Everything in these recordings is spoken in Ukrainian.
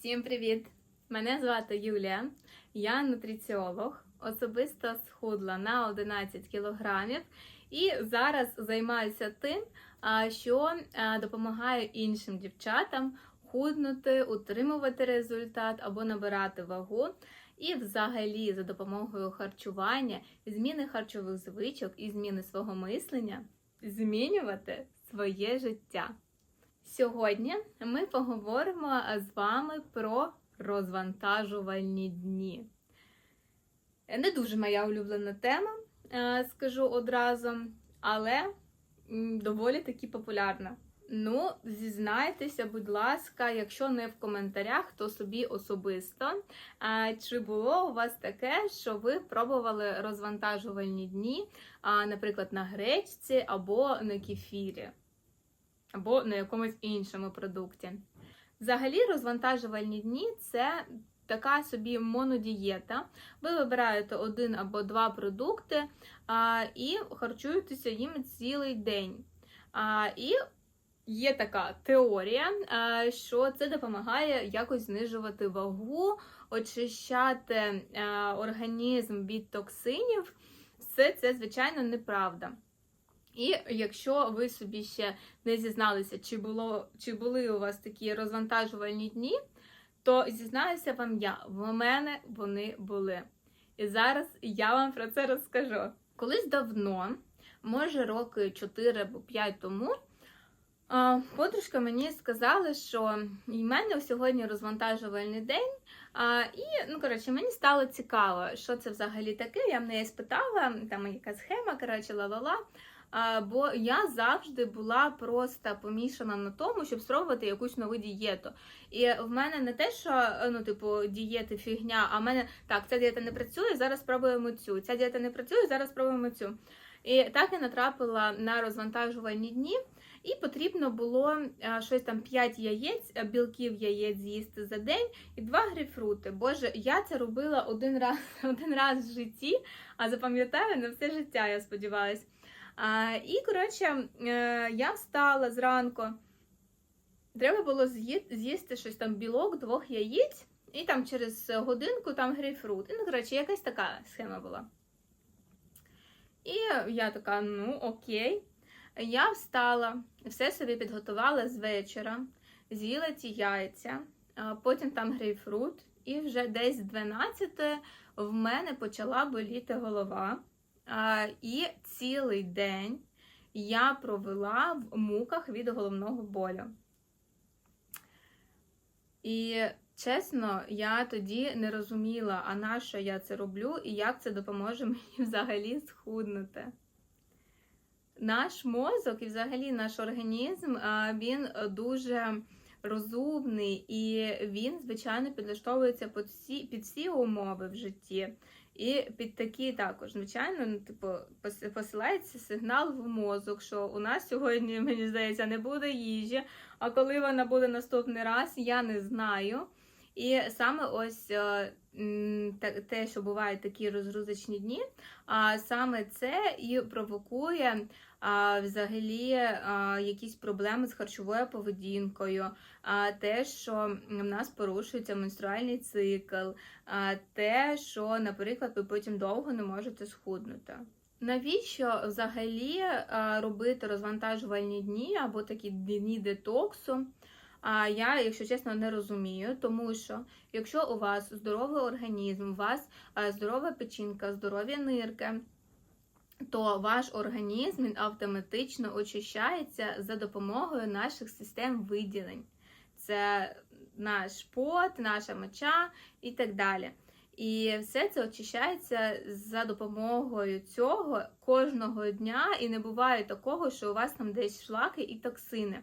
Всім привіт! Мене звати Юлія, я нутриціолог, особисто схудла на 11 кілограмів і зараз займаюся тим, що допомагаю іншим дівчатам худнути, утримувати результат або набирати вагу. І, взагалі, за допомогою харчування, зміни харчових звичок і зміни свого мислення змінювати своє життя. Сьогодні ми поговоримо з вами про розвантажувальні дні. Не дуже моя улюблена тема, скажу одразу, але доволі таки популярна. Ну, зізнайтеся, будь ласка, якщо не в коментарях, то собі особисто. Чи було у вас таке, що ви пробували розвантажувальні дні, наприклад, на гречці або на кефірі? Або на якомусь іншому продукті. Взагалі, розвантажувальні дні це така собі монодієта. Ви вибираєте один або два продукти а, і харчуєтеся їм цілий день. А, І є така теорія, що це допомагає якось знижувати вагу, очищати організм від токсинів. Все це, звичайно, неправда. І якщо ви собі ще не зізналися, чи було чи були у вас такі розвантажувальні дні, то зізнаюся вам я, в мене вони були. І зараз я вам про це розкажу. Колись давно, може роки 4 або 5 тому, подружка мені сказала, що в мене сьогодні розвантажувальний день. А, І, ну, коротше, мені стало цікаво, що це взагалі таке. Я в неї спитала, там яка схема, коротше, ла-ла-ла. Бо я завжди була просто помішана на тому, щоб спробувати якусь нову дієту. І в мене не те, що ну, типу, дієти фігня, а в мене так, ця дієта не працює, зараз спробуємо цю. Ця дієта не працює, зараз спробуємо цю. І так я натрапила на розвантажувальні дні, і потрібно було а, щось там 5 яєць, а, білків яєць з'їсти за день і 2 грейпфрути. Боже, я це робила один раз один раз в житті, а запам'ятаю на все життя, я сподіваюся. І, коротше, е, я встала зранку. Треба було з'їсти щось там білок, двох яєць, і там через годинку там грейпфрут. І, ну, коротше, якась така схема була. І я така, ну, окей. Я встала, все собі підготувала з вечора, з'їла ті яйця, потім там грейпфрут, і вже десь з 12 в мене почала боліти голова. І цілий день я провела в муках від головного болю. І чесно, я тоді не розуміла, а на що я це роблю і як це допоможе мені взагалі схуднути. Наш мозок і взагалі наш організм він дуже розумний і він, звичайно, підлаштовується під всі, під всі умови в житті. І під такі також, звичайно, ну, типу, посилається сигнал в мозок, що у нас сьогодні, мені здається, не буде їжі, а коли вона буде наступний раз, я не знаю. І саме ось е, те, що бувають такі розгрузочні дні, а саме це і провокує взагалі якісь проблеми з харчовою поведінкою, те, що в нас порушується менструальний цикл, те, що, наприклад, ви потім довго не можете схуднути. Навіщо взагалі робити розвантажувальні дні або такі дні детоксу? А я, якщо чесно, не розумію, тому що якщо у вас здоровий організм, у вас здорова печінка, здорові нирки, то ваш організм він автоматично очищається за допомогою наших систем виділень. Це наш пот, наша моча і так далі. І все це очищається за допомогою цього кожного дня, і не буває такого, що у вас там десь шлаки і токсини.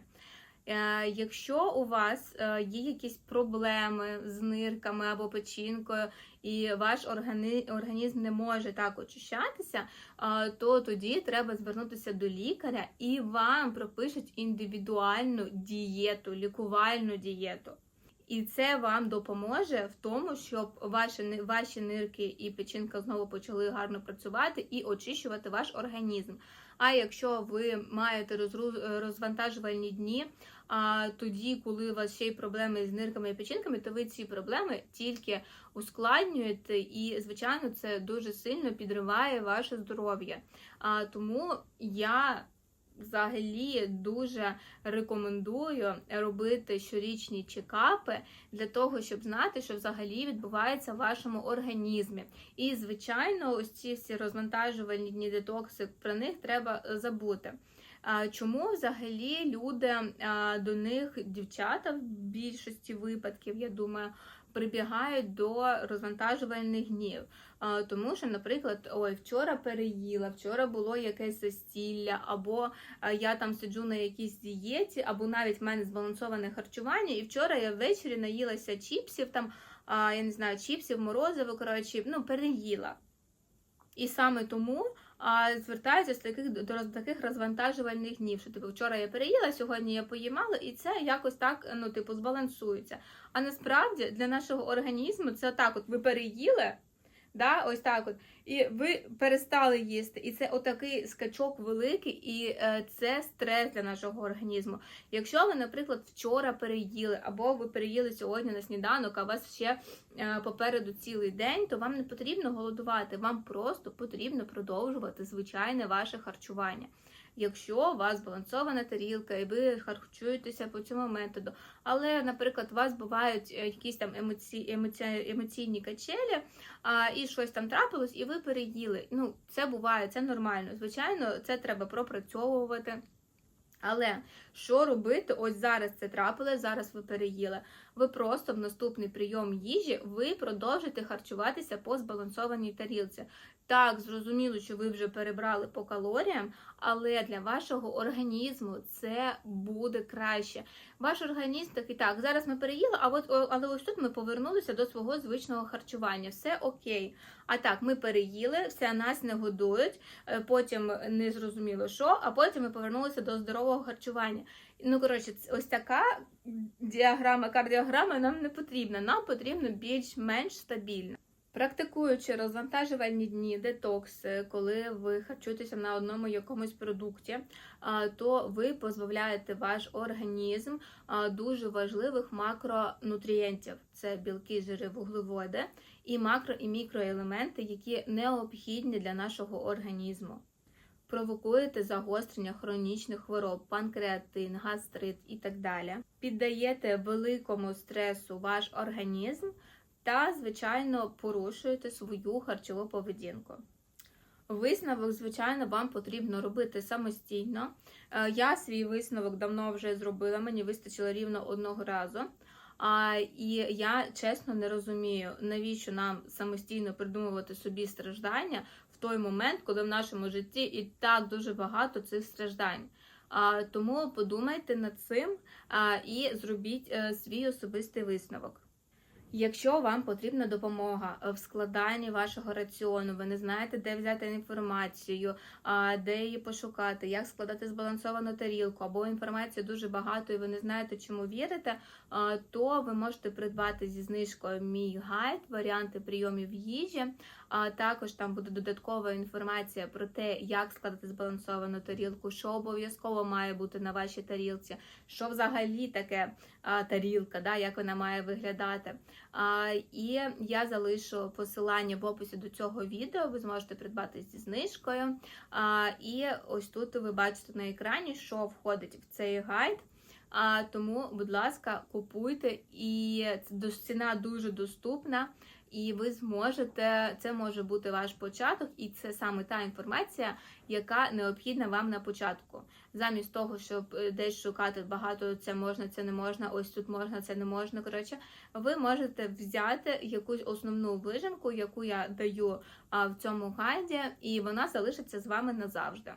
Е, якщо у вас е, є якісь проблеми з нирками або печінкою, і ваш організм не може так очищатися, е, то тоді треба звернутися до лікаря і вам пропишуть індивідуальну дієту, лікувальну дієту. І це вам допоможе в тому, щоб ваші ваші нирки і печінка знову почали гарно працювати і очищувати ваш організм. А якщо ви маєте розвантажувальні дні, А тоді, коли у вас ще й проблеми з нирками і печінками, то ви ці проблеми тільки ускладнюєте, і, звичайно, це дуже сильно підриває ваше здоров'я. А тому я взагалі дуже рекомендую робити щорічні чекапи для того, щоб знати, що взагалі відбувається в вашому організмі. І, звичайно, ось ці всі розвантажувальні детокси, про них треба забути. Чому взагалі люди до них, дівчата, в більшості випадків, я думаю, прибігають до розвантажувальних днів? Тому що, наприклад, ой, вчора переїла, вчора було якесь застілля, або я там сиджу на якійсь дієті, або навіть в мене збалансоване харчування, і вчора я ввечері наїлася чіпсів, там, я не знаю, чіпсів, морозиво, коротше, ну, переїла. І саме тому а, звертаються з таких до таких розвантажувальних днів, що типу вчора я переїла, сьогодні я поїмала, і це якось так ну, типу, збалансується. А насправді для нашого організму це так: от ви переїли. Да, ось так от. І ви перестали їсти. І це отакий скачок великий, і е, це стрес для нашого організму. Якщо ви, наприклад, вчора переїли, або ви переїли сьогодні на сніданок, а у вас ще е, попереду цілий день, то вам не потрібно голодувати, вам просто потрібно продовжувати звичайне ваше харчування. Якщо у вас збалансована тарілка і ви харчуєтеся по цьому методу, але, наприклад, у вас бувають е, якісь там емоці... емоці... емоційні качелі, а, і щось там трапилось, і ви переїли. Ну, це буває, це нормально. Звичайно, це треба пропрацьовувати. Але що робити? Ось зараз це трапилось, зараз ви переїли. Ви просто в наступний прийом їжі ви продовжите харчуватися по збалансованій тарілці. Так, зрозуміло, що ви вже перебрали по калоріям, але для вашого організму це буде краще. Ваш організм такий, так, зараз ми переїли, а от але ось тут ми повернулися до свого звичного харчування. Все окей. А так, ми переїли, все нас не годують, е, потім не зрозуміло що, а потім ми повернулися до здорового харчування. Ну, коротше, ось така діаграма, кардіограма нам не потрібна. Нам потрібно більш-менш стабільно. Практикуючи розвантажувальні дні, детокси, коли ви харчуєтеся на одному якомусь продукті, то ви позбавляєте ваш організм дуже важливих макронутрієнтів: це білки, жири, вуглеводи, і макро і мікроелементи, які необхідні для нашого організму. Провокуєте загострення хронічних хвороб, панкреатин, гастрит і так далі. Піддаєте великому стресу ваш організм та, звичайно, порушуєте свою харчову поведінку. Висновок, звичайно, вам потрібно робити самостійно. Е, Я свій висновок давно вже зробила, мені вистачило рівно одного разу. А, і я чесно не розумію, навіщо нам самостійно придумувати собі страждання той момент, коли в нашому житті і так дуже багато цих страждань. А, тому подумайте над цим і зробіть е, свій особистий висновок. Якщо вам потрібна допомога е, в складанні вашого раціону, ви не знаєте, де взяти інформацію, де її пошукати, як складати збалансовану тарілку, або інформації дуже багато, і ви не знаєте, чому вірите, то ви можете придбати зі знижкою мій гайд, варіанти прийомів їжі. А також там буде додаткова інформація про те, як складати збалансовану тарілку, що обов'язково має бути на вашій тарілці, що взагалі таке тарілка, да, як вона має виглядати. І я залишу посилання в описі до цього відео. Ви зможете придбати зі знижкою. І ось тут ви бачите на екрані, що входить в цей гайд. А, тому, будь ласка, купуйте, і ціна дуже доступна. І ви зможете, це може бути ваш початок, і це саме та інформація, яка необхідна вам на початку. Замість того, щоб е, десь шукати багато це можна, це не можна, ось тут можна, це не можна. Коротше, ви можете взяти якусь основну вижимку, яку я даю в цьому гайді, і вона залишиться з вами назавжди.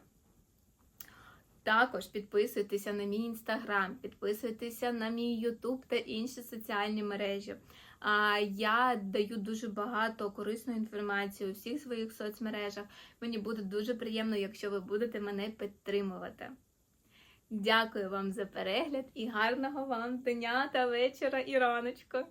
Також підписуйтеся на мій інстаграм, підписуйтеся на мій Ютуб та інші соціальні мережі. А, Я даю дуже багато корисної інформації у всіх своїх соцмережах. Мені буде дуже приємно, якщо ви будете мене підтримувати. Дякую вам за перегляд і гарного вам дня та вечора і!